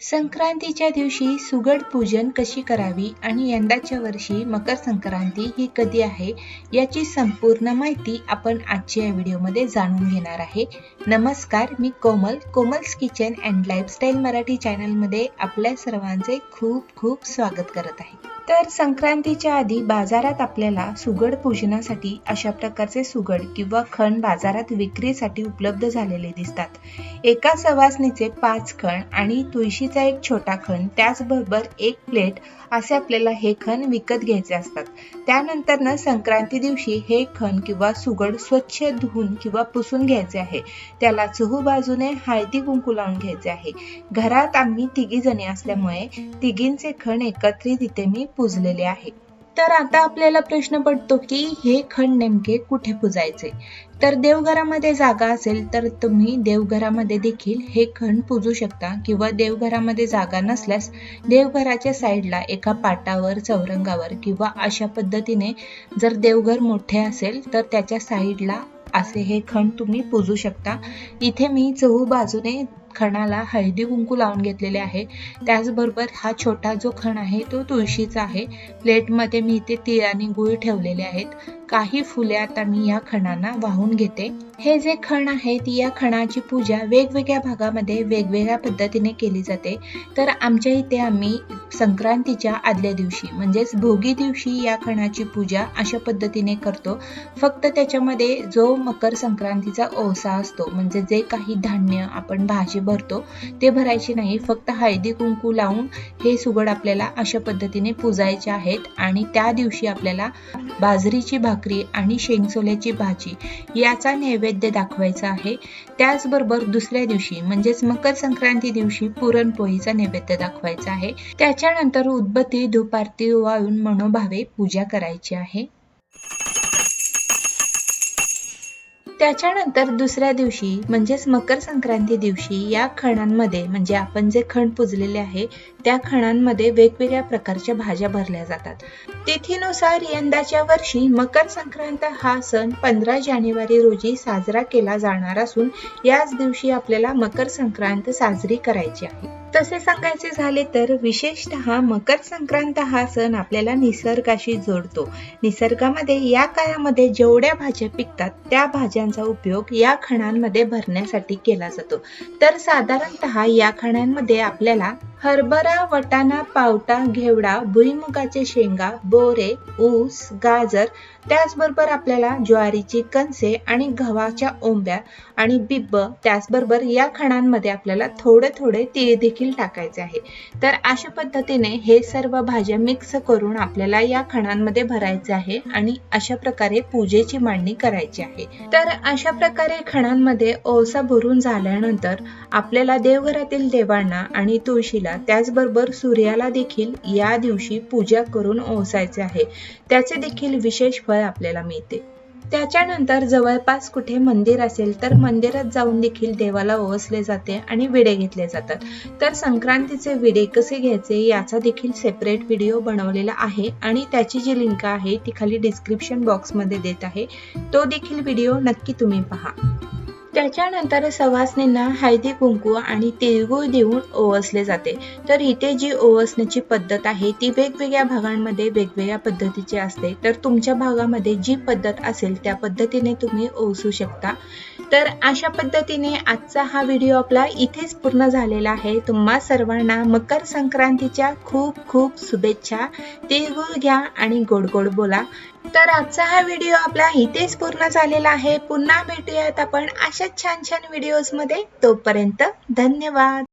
संक्रांतीच्या दिवशी सुगड पूजन कशी करावी आणि यंदाच्या वर्षी मकर संक्रांती ही कधी आहे याची संपूर्ण माहिती आपण आजच्या या व्हिडिओमध्ये जाणून घेणार आहे. नमस्कार मी Komal. Komal's kitchen and lifestyle Marathi चॅनलमध्ये आपल्या सर्वांचे खूप खूप स्वागत करत आहे. तर संक्रांतीच्या आधी बाजारात आपल्याला सुगड पूजनासाठी अशा प्रकारचे सुगड किंवा खण बाजारात विक्रीसाठी उपलब्ध झालेले दिसतात. एका सवासणीचे पाच खण आणि तुळशीचा एक छोटा खण त्याचबरोबर एक प्लेट असे आपल्याला हे खण विकत घ्यायचे असतात. त्यानंतरनं संक्रांती दिवशी हे खण किंवा सुगड स्वच्छ धुवून किंवा पुसून घ्यायचे आहे. त्याला चहू बाजूने हळदी कुंकू लावून घ्यायचे आहे. घरात आम्ही तिघी जणी असल्यामुळे तिघींचे खण एकत्रित इथे मी पुजलेले आहे. तर आता आपल्याला प्रश्न पडतो की हे खण नेमके कुठे पुजायचे? तर देवघरामध्ये जागा असेल तर तुम्ही देवघरामध्ये देखील हे खण पूजू शकता किंवा देवघरामध्ये जागा नसल्यास देवघराच्या साईडला एका पाटावर चौरंगावर किंवा अशा पद्धतीने जर देवघर मोठे असेल तर त्याच्या साईडला असे हे खण तुम्ही पूजू शकता. इथे मी चहू बाजूने खणाला हळदी कुंकू लावून घेतलेले आहे. त्याचबरोबर हा छोटा जो खण आहे तो तुळशीचा आहे. प्लेटमध्ये मी इथे तीळ आणि गुळ ठेवलेले आहेत. काही फुले आता मी या खणांना वाहून घेते. हे जे खण आहेत या खणाची पूजा वेगवेगळ्या भागामध्ये वेगवेगळ्या पद्धतीने केली जाते. तर आमच्या इथे आम्ही संक्रांतीच्या आदल्या दिवशी म्हणजेच भोगी दिवशी या खणाची पूजा अशा पद्धतीने करतो. फक्त त्याच्यामध्ये जो मकर संक्रांतीचा ओसा असतो म्हणजे जे काही धान्य आपण भाजी भरतो. ते भरायचे नाही फक्त हळदी कुंकू लावून हे सुगड आपल्याला अशा पद्धतीने पुजायचे आहेत आणि त्या दिवशी आपल्याला बाजरीची भाकरी आणि शेंगसोल्याची भाजी याचा नैवेद्य दाखवायचा आहे. त्याचबरोबर दुसऱ्या दिवशी म्हणजेच मकर संक्रांती दिवशी पुरणपोळीचा नैवेद्य दाखवायचा आहे. त्याच्यानंतर उदबत्ती धुपारती वाळून मनोभावे पूजा करायची आहे. त्याच्यानंतर दुसऱ्या दिवशी म्हणजेच मकर संक्रांती दिवशी या खणांमध्ये म्हणजे आपण जे खण पुजलेले आहे त्या खणांमध्ये वेगवेगळ्या प्रकारच्या भाज्या भरल्या जातात. तिथीनुसार यंदाच्या वर्षी मकर संक्रांत हा सण पंधरा जानेवारी रोजी साजरा केला जाणार असून याच दिवशी आपल्याला मकर संक्रांत साजरी करायची आहे. तसे सांगायचे झाले तर विशेषतः मकर संक्रांत हा सण आपल्याला निसर्गाशी जोडतो. निसर्गामध्ये या काळामध्ये जेवढ्या भाज्या पिकतात त्या भाज्यांचा उपयोग या खणांमध्ये भरण्यासाठी केला जातो. तर साधारणतः या खणांमध्ये आपल्याला हरभरा वटाणा पावटा घेवडा भुईमुगाचे शेंगा बोरे ऊस गाजर त्याचबरोबर आपल्याला ज्वारीची कणसे आणि गव्हाच्या ओंब्या आणि बिब्ब त्याचबरोबर या खणांमध्ये आपल्याला थोडे थोडे तीळ देखील टाकायचे आहे. तर अशा पद्धतीने हे सर्व भाज्या मिक्स करून आपल्याला या खणांमध्ये भरायचे आहे आणि अशा प्रकारे पूजेची मांडणी करायची आहे. तर अशा प्रकारे खणांमध्ये ओसा भरून झाल्यानंतर आपल्याला देवघरातील देवांना आणि तुळशीला त्याचबरोबर सूर्याला देखील या दिवशी पूजा करून ओसायचे आहे. त्याचे देखील विशेष फळ आपल्याला मिळते. त्याच्यानंतर जवळपास कुठे मंदिर असेल तर मंदिरात जाऊन देखील देवाला ओवसले जाते आणि विडे घेतले जातात. तर संक्रांतीचे विडे कसे घ्यायचे याचा देखील सेपरेट व्हिडिओ बनवलेला आहे आणि त्याची जी लिंक आहे ती खाली डिस्क्रिप्शन बॉक्समध्ये देत आहे. तो देखील व्हिडिओ नक्की तुम्ही पहा. त्याच्यानंतर सवासणींना हळदी कुंकू आणि तिळगुळ देऊन ओवसले जाते. तर इथे जी ओवसण्याची पद्धत आहे ती वेगवेगळ्या भागांमध्ये वेगवेगळ्या पद्धतीची असते. तर तुमच्या भागामध्ये जी पद्धत असेल त्या पद्धतीने तुम्ही ओवसू शकता. तर अशा पद्धतीने आजचा हा व्हिडिओ आपला इथेच पूर्ण झालेला आहे. तुम्हा सर्वांना मकर संक्रांतीच्या खूप खूप शुभेच्छा. तिळगुळ घ्या आणि गोड गोड बोला. तर आजचा हा व्हिडिओ आपला इथेच पूर्ण झालेला आहे. पुन्हा भेटूयात आपण अशाच छान छान व्हिडिओजमध्ये. तोपर्यंत धन्यवाद.